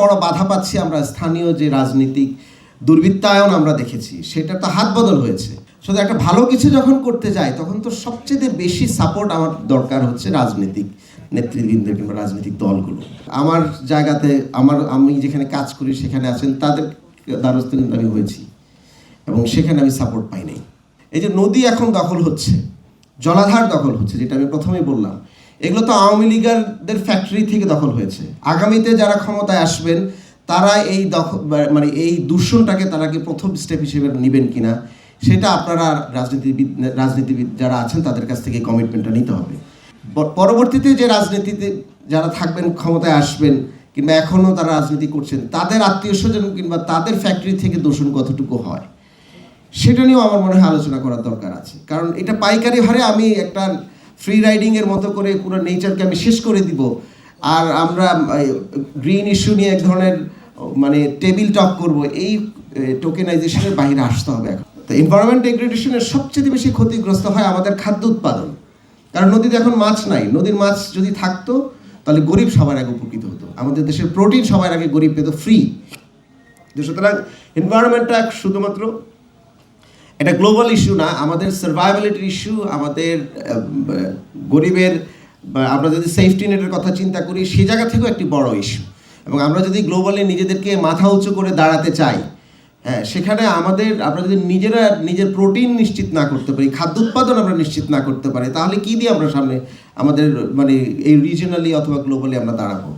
বড় বাধা পাচ্ছি আমরা স্থানীয় যে রাজনীতিক দুর্বৃত্তায়ন আমরা দেখেছি সেটা তো হাত বদল হয়েছে। শুধু একটা ভালো কিছু যখন করতে যাই তখন তো সবচেয়ে বেশি সাপোর্ট আমার দরকার হচ্ছে রাজনীতিক নেতৃবৃন্দ কিংবা রাজনৈতিক দলগুলো। আমার জায়গাতে আমার, আমি যেখানে কাজ করি, সেখানে আছেন তাদের দ্বারস্থ কিন্তু আমি হয়েছি এবং সেখানে আমি সাপোর্ট পাই নাই। এই যে নদী এখন দখল হচ্ছে, জলাধার দখল হচ্ছে, যেটা আমি প্রথমেই বললাম এগুলো তো আওয়ামী লীগারদের ফ্যাক্টরি থেকে দখল হয়েছে। আগামীতে যারা ক্ষমতায় আসবেন, তারা এই দখল মানে এই দূষণটাকে তারা কি প্রথম স্টেপ হিসেবে নেবেন কিনা, সেটা আপনারা রাজনীতিবিদ রাজনীতিবিদ যারা আছেন, তাদের কাছ থেকে কমিটমেন্টটা নিতে হবে। পরবর্তীতে যে রাজনীতিতে যারা থাকবেন, ক্ষমতায় আসবেন, কিংবা এখনও তারা রাজনীতি করছেন, তাদের আত্মীয় স্বজন কিংবা তাদের ফ্যাক্টরি থেকে দূষণ কতটুকু হয়, সেটা নিয়েও আমার মনে হয় আলোচনা করার দরকার আছে। কারণ এটা পাইকারি হারে আমি একটা ফ্রি রাইডিং এর মতো করে পুরো নেচারকে আমি শেষ করে দিব। আর আমরা গ্রিন ইস্যু নিয়ে এক ধরনের মানে টেবিল টক করব। এই টোকেনাইজেশনের বাইরে আসতে হবে এখন। তো এনভায়রনমেন্ট ডিগ্রেডেশনের সবচেয়ে বেশি ক্ষতিগ্রস্ত হয় আমাদের খাদ্য উৎপাদন। কারণ নদীতে এখন মাছ নাই। নদীর মাছ যদি থাকতো, তাহলে গরিব সবার আগে উপকৃত হতো। আমাদের দেশের প্রোটিন সবার আগে গরিব পেত ফ্রি সুতরাং এনভায়রনমেন্টটা শুধুমাত্র এটা গ্লোবাল ইস্যু না, আমাদের সার্ভাইভালিটির ইস্যু আমাদের গরিবের আমরা যদি সেফটি নেটের কথা চিন্তা করি, সে জায়গা থেকেও একটি বড় ইস্যু এবং আমরা যদি গ্লোবালি নিজেদেরকে মাথা উঁচু করে দাঁড়াতে চাই হ্যাঁ সেখানে আমাদের, আমরা যদি নিজেরা নিজের প্রোটিন নিশ্চিত না করতে পারি, খাদ্য উৎপাদন আমরা নিশ্চিত না করতে পারি, তাহলে কি দিয়ে আমরা সামনে আমাদের মানে এই রিজনালি অথবা গ্লোবালি আমরা দাঁড়াবো?